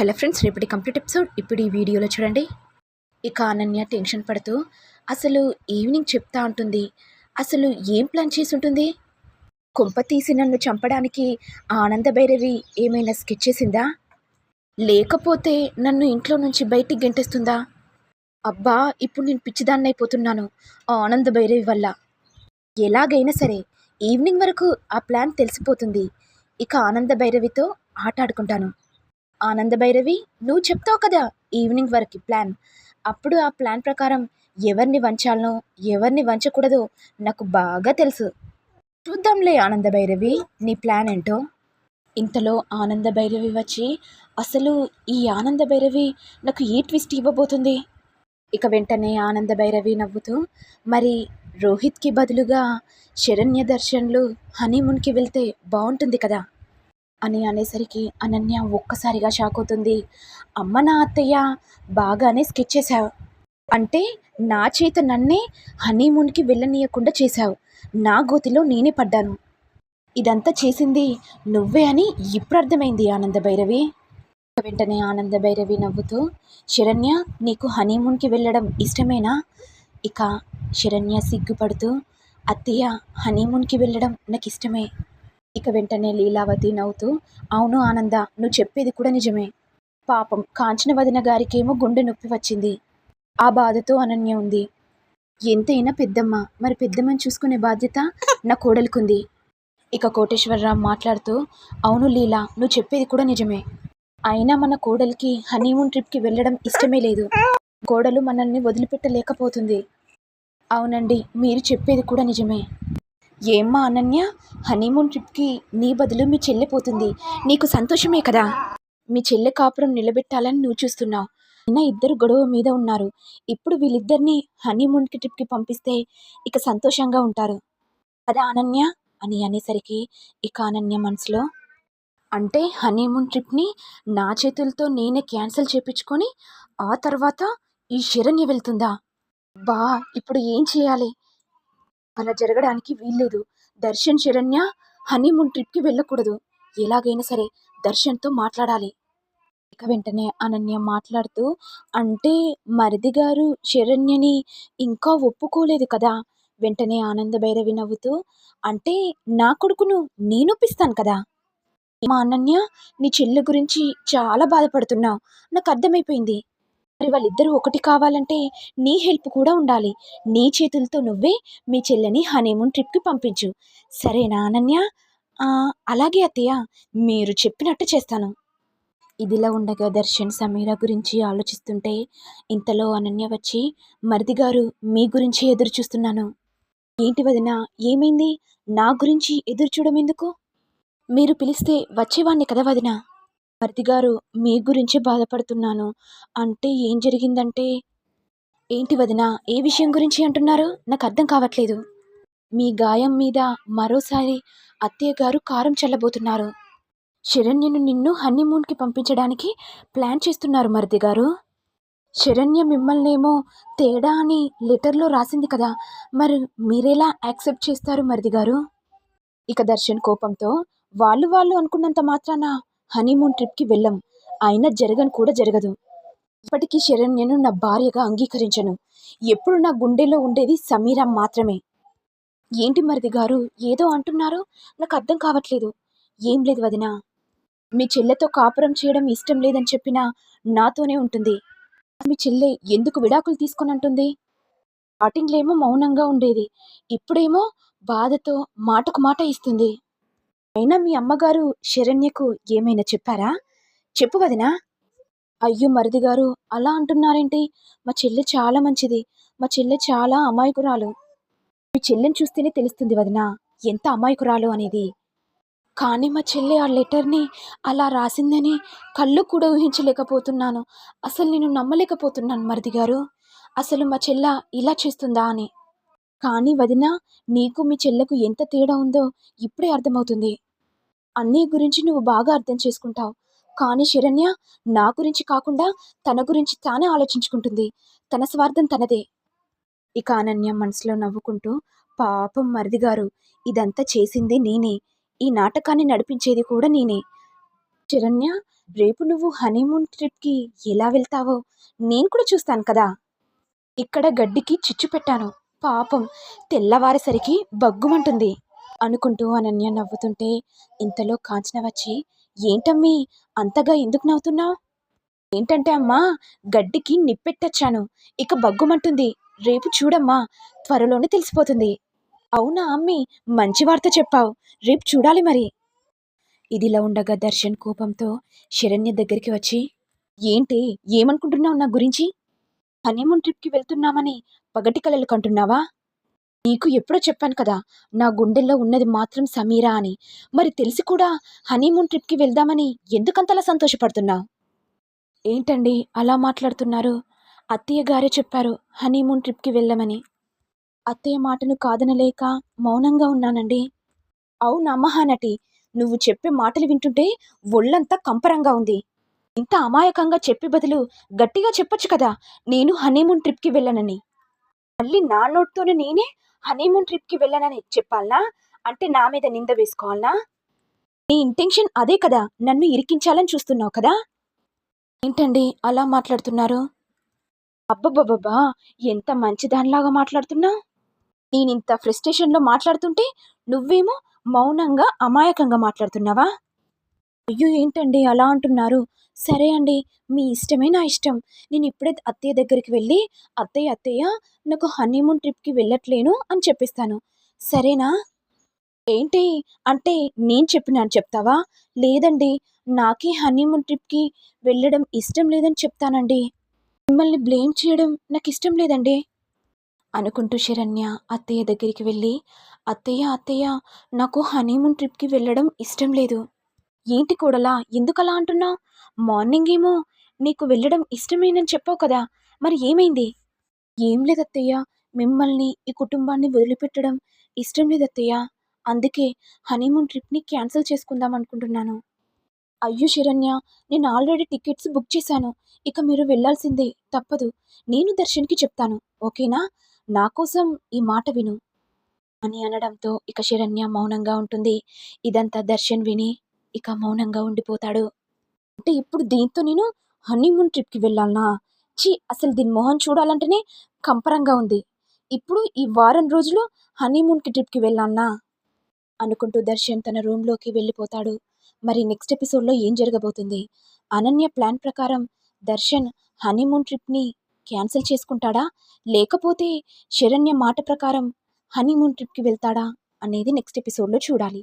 Hello friends రేపటి complete episode. ఇప్పుడు ఈ వీడియోలో చూడండి. ఇక అనన్య టెన్షన్ పడుతూ అసలు ఈవినింగ్ చెప్తా ఉంటుంది అసలు ఏం ప్లాన్ చేసి ఉంటుంది కొంప తీసి నన్ను చంపడానికి ఆనంద భైరవి ఏమైనా స్కెచ్ చేసిందా? లేకపోతే నన్ను ఇంట్లో నుంచి బయటికి గెంటేస్తుందా? అబ్బా ఇప్పుడు నేను పిచ్చిదాన్ని అయిపోతున్నాను ఆ ఆనంద భైరవి వల్ల. ఎలాగైనా సరే ఈవినింగ్ వరకు ఆ ప్లాన్ తెలిసిపోతుంది. ఇక ఆనంద భైరవితో ఆట ఆడుకుంటాను. ఆనంద భైరవి నువ్వు చెప్తావు కదా ఈవినింగ్ వరకు ప్లాన్. అప్పుడు ఆ ప్లాన్ ప్రకారం ఎవరిని వంచాలనో ఎవరిని వంచకూడదో నాకు బాగా తెలుసు. చూద్దాంలే ఆనంద భైరవి నీ ప్లాన్ ఏంటో. ఇంతలో ఆనంద భైరవి వచ్చి అసలు ఈ ఆనంద భైరవి నాకు ఏ ట్విస్ట్ ఇవ్వబోతుంది? ఇక వెంటనే ఆనంద భైరవి నవ్వుతూ మరి రోహిత్కి బదులుగా శరణ్య దర్శన్లు హనీమూన్కి వెళ్తే బాగుంటుంది కదా. అని అనేసరికి అనన్య ఒక్కసారిగా షాక్ అవుతుంది. అమ్మ నా అత్తయ్య బాగానే స్కెచ్ చేశావు. అంటే నా చేత నన్నే హనీమూన్కి వెళ్ళనీయకుండా చేశావు. నా గోతిలో నేనే పడ్డాను. ఇదంతా చేసింది నువ్వే అని ఇప్పుడు అర్థమైంది ఆనంద భైరవి. వెంటనే ఆనంద భైరవి నవ్వుతూ శరణ్య నీకు హనీమూన్కి వెళ్ళడం ఇష్టమేనా? ఇక శరణ్య సిగ్గుపడుతూ అత్తయ్య హనీమూన్కి వెళ్ళడం నాకు ఇష్టమే ఇక వెంటనే లీలావతి నవ్వుతూ అవును ఆనంద నువ్వు చెప్పేది కూడా నిజమే. పాపం కాంచన వదిన గారికేమో గుండె నొప్పి వచ్చింది. ఆ బాధతో అనన్య ఉంది. ఎంతైనా పెద్దమ్మ మరి పెద్దమ్మని చూసుకునే బాధ్యత నా కోడలికుంది ఇక కోటేశ్వరరావు మాట్లాడుతూ అవును లీలా నువ్వు చెప్పేది కూడా నిజమే. అయినా మన కోడలికి హనీమూన్ ట్రిప్కి వెళ్ళడం ఇష్టమే లేదు. కోడలు మనల్ని వదిలిపెట్టలేకపోతుంది. అవునండి మీరు చెప్పేది కూడా నిజమే. ఏమ్మా అనన్య? హనీమూన్ ట్రిప్కి నీ బదులు మీ చెల్లె పోతుంది. నీకు సంతోషమే కదా? మీ చెల్లె కాపురం నిలబెట్టాలని నువ్వు చూస్తున్నావు. నిన్న ఇద్దరు గొడవ మీద ఉన్నారు. ఇప్పుడు వీళ్ళిద్దరిని హనీమూన్కి ట్రిప్కి పంపిస్తే ఇక సంతోషంగా ఉంటారు. కదా అనన్య? అని అనేసరికి ఇక అనన్య మనసులో అంటే హనీమూన్ ట్రిప్ని నా చేతులతో నేనే క్యాన్సిల్ చేపించుకొని ఆ తర్వాత ఈ శరణ్య వెళ్తుందా? బా ఇప్పుడు ఏం చేయాలి? అలా జరగడానికి వీల్లేదు. దర్శన్ శరణ్య హనీమూన్ ట్రిప్కి వెళ్ళకూడదు. ఎలాగైనా సరే దర్శన్తో మాట్లాడాలి. ఇక వెంటనే అనన్య మాట్లాడుతూ అంటే మరిది గారు శరణ్యని ఇంకా ఒప్పుకోలేదు కదా? వెంటనే ఆనంద భైరవి నవ్వుతూ అంటే నా కొడుకును నేనొప్పిస్తాను కదా? మా అనన్య నీ చెల్లి గురించి చాలా బాధపడుతున్నావు. నాకు అర్థమైపోయింది. మరి వాళ్ళిద్దరూ ఒకటి కావాలంటే నీ హెల్ప్ కూడా ఉండాలి. నీ చేతులతో నువ్వే మీ చెల్లెని హనీమూన్ ట్రిప్కి పంపించు. సరేనా అనన్య అలాగే అత్తయ్య. మీరు చెప్పినట్టు చేస్తాను. ఇదిలా ఉండగా దర్శన్ సమీర గురించి ఆలోచిస్తుంటే ఇంతలో అనన్య వచ్చి మరిది గారు మీ గురించి ఎదురు చూస్తున్నాను. ఏంటి వదిన ఏమైంది? నా గురించి ఎదురు చూడమెందుకు? ఎందుకు మీరు పిలిస్తే వచ్చేవాణ్ణి కదా వదినా. మరిది గారు మీ గురించి బాధపడుతున్నాను. అంటే ఏం జరిగిందంటే ఏంటి వదిన ఏ విషయం గురించి అంటున్నారు? నాకు అర్థం కావట్లేదు. మీ గాయం మీద మరోసారి అత్తయ్య గారు కారం చల్లబోతున్నారు. శరణ్యను నిన్ను హనీమూన్కి పంపించడానికి ప్లాన్ చేస్తున్నారు మరిది గారు. శరణ్య మిమ్మల్నేమో తేడా అని లెటర్లో రాసింది కదా మరి మీరెలా యాక్సెప్ట్ చేస్తారు మరిది గారు? ఇక దర్శన్ కోపంతో వాళ్ళు వాళ్ళు అనుకున్నంత మాత్రాన హనీమూన్ ట్రిప్కి వెళ్ళం. అయినా జరగను కూడా జరగదు. ఇప్పటికీ శరణ్ నేను నా భార్యగా అంగీకరించను. ఎప్పుడు నా గుండెలో ఉండేది సమీరా మాత్రమే. ఏంటి మరిది గారు ఏదో అంటున్నారు? నాకు అర్థం కావట్లేదు. ఏం లేదు వదిన. మీ చెల్లెతో కాపురం చేయడం ఇష్టం లేదని చెప్పినా నాతోనే ఉంటుంది. మీ చెల్లె ఎందుకు విడాకులు తీసుకొని అంటుంది స్టార్టింగ్లో ఏమో మౌనంగా ఉండేది. ఇప్పుడేమో బాధతో మాటకు మాట ఇస్తుంది. అయినా మీ అమ్మగారు శరణ్యకు ఏమైనా చెప్పారా? చెప్పు వదినా. అయ్యో మరిది గారు అలా అంటున్నారేంటి? మా చెల్లె చాలా మంచిది. మా చెల్లె చాలా అమాయకురాలు. మీ చెల్లెని చూస్తేనే తెలుస్తుంది వదినా ఎంత అమాయకురాలు అనేది. కానీ మా చెల్లె ఆ లెటర్ని అలా రాసిందని కళ్ళు కూడా ఊహించలేకపోతున్నాను. అసలు నేను నమ్మలేకపోతున్నాను మరిది గారు అసలు మా చెల్ల ఇలా చేస్తుందా అని. కానీ వదిన నీకు మీ చెల్లెకు ఎంత తేడా ఉందో ఇప్పుడే అర్థమవుతుంది. అన్నీ గురించి నువ్వు బాగా అర్థం చేసుకుంటావు. కానీ శరణ్య నా గురించి కాకుండా తన గురించి తానే ఆలోచించుకుంటుంది. తన స్వార్థం తనదే. ఇక అనన్య మనసులో నవ్వుకుంటూ పాపం మరిది గారు ఇదంతా చేసింది నేనే. ఈ నాటకాన్ని నడిపించేది కూడా నేనే. శరణ్య రేపు నువ్వు హనీమూన్ ట్రిప్కి ఎలా వెళ్తావో నేను కూడా చూస్తాను కదా. ఇక్కడ గడ్డికి చిచ్చు పెట్టాను. పాపం తెల్లవారేసరికి బగ్గుమంటుంది. అనుకుంటూ అనన్య నవ్వుతుంటే ఇంతలో కాంచన వచ్చి ఏంటమ్మీ అంతగా ఎందుకు నవ్వుతున్నావు? ఏంటంటే అమ్మా గడ్డికి నిప్పెట్టొచ్చాను. ఇక బగ్గుమంటుంది రేపు చూడమ్మా త్వరలోనే తెలిసిపోతుంది. అవునా అమ్మి మంచి వార్త చెప్పావు. రేపు చూడాలి మరి. ఇదిలా ఉండగా దర్శన్ కోపంతో శరణ్య దగ్గరికి వచ్చి ఏంటి ఏమనుకుంటున్నావు నా గురించి? హనీమూన్ ట్రిప్కి వెళ్తున్నామని పగటి కలలు కంటున్నావా? నీకు ఎప్పుడో చెప్పాను కదా నా గుండెల్లో ఉన్నది మాత్రం సమీరా అని. మరి తెలిసి కూడా హనీమూన్ ట్రిప్కి వెళ్దామని ఎందుకంతలా సంతోషపడుతున్నావు? ఏంటండి అలా మాట్లాడుతున్నారు? అత్తయ్య గారే చెప్పారు హనీమూన్ ట్రిప్కి వెళ్ళమని. అత్తయ్య మాటను కాదనలేక మౌనంగా ఉన్నానండి. అవునా మహానటి నువ్వు చెప్పే మాటలు వింటుంటే ఒళ్ళంతా కంపరంగా ఉంది. ఇంత అమాయకంగా చెప్పే బదులు గట్టిగా చెప్పొచ్చు కదా నేను హనీమూన్ ట్రిప్కి వెళ్ళనని. మళ్ళీ నా నోట్తోనే నేనే హనీమూన్ ట్రిప్కి వెళ్ళానని చెప్పాలనా? అంటే నా మీద నింద వేసుకోవాలనా? నీ ఇంటెన్షన్ అదే కదా నన్ను ఇరికించాలని చూస్తున్నావు కదా? ఏంటండి అలా మాట్లాడుతున్నారు? అబ్బబ్బబ్బబ్బా ఎంత మంచిదానిలాగా మాట్లాడుతున్నావు? నేనింత ఫ్రస్ట్రేషన్లో మాట్లాడుతుంటే నువ్వేమో మౌనంగా అమాయకంగా మాట్లాడుతున్నావా? అయ్యో ఏంటండి అలా అంటున్నారు? సరే అండి మీ ఇష్టమే నా ఇష్టం. నేను ఇప్పుడే అత్తయ్య దగ్గరికి వెళ్ళి అత్తయ్య అత్తయ్య నాకు హనీమూన్ ట్రిప్కి వెళ్ళట్లేను అని చెప్పిస్తాను. సరేనా? ఏంటి? అంటే నేను చెప్పినాను చెప్తావా? లేదండి నాకే హనీమూన్ ట్రిప్కి వెళ్ళడం ఇష్టం లేదని చెప్తానండి. మిమ్మల్ని బ్లేమ్ చేయడం నాకు ఇష్టం లేదండి. అనుకుంటూ శరణ్య అత్తయ్య దగ్గరికి వెళ్ళి అత్తయ్య అత్తయ్య నాకు హనీమూన్ ట్రిప్కి వెళ్ళడం ఇష్టం లేదు. ఏంటి కూడలా? ఎందుకలా అంటున్నావు? మార్నింగ్ ఏమో నీకు వెళ్ళడం ఇష్టమేనని చెప్పావు కదా మరి ఏమైంది? ఏం లేదత్తయ్య మిమ్మల్ని ఈ కుటుంబాన్ని వదిలిపెట్టడం ఇష్టం లేదత్తయ్య. అందుకే హనీమూన్ ట్రిప్ని క్యాన్సిల్ చేసుకుందాం అనుకుంటున్నాను. అయ్యో శరణ్య నేను ఆల్రెడీ టికెట్స్ బుక్ చేశాను. ఇక మీరు వెళ్ళాల్సిందే తప్పదు. నేను దర్శన్కి చెప్తాను ఓకేనా? నా కోసం ఈ మాట విను. అని అనడంతో ఇక శరణ్య మౌనంగా ఉంటుంది. ఇదంతా దర్శన్ విని ఇక మౌనంగా ఉండిపోతాడు. అంటే ఇప్పుడు దీంతో నేను హనీమూన్ ట్రిప్కి వెళ్ళాలనా? ఛీ అసలు దీని మొహం చూడాలంటేనే కంపరంగా ఉంది. ఇప్పుడు ఈ వారం రోజులు హనీమూన్కి ట్రిప్కి వెళ్ళాలనా? అనుకుంటూ దర్శన్ తన రూమ్లోకి వెళ్ళిపోతాడు. మరి నెక్స్ట్ ఎపిసోడ్లో ఏం జరగబోతుంది? అనన్య ప్లాన్ ప్రకారం దర్శన్ హనీమూన్ ట్రిప్ని క్యాన్సిల్ చేసుకుంటాడా? లేకపోతే శరణ్య మాట ప్రకారం హనీమూన్ ట్రిప్కి వెళ్తాడా? అనేది నెక్స్ట్ ఎపిసోడ్లో చూడాలి.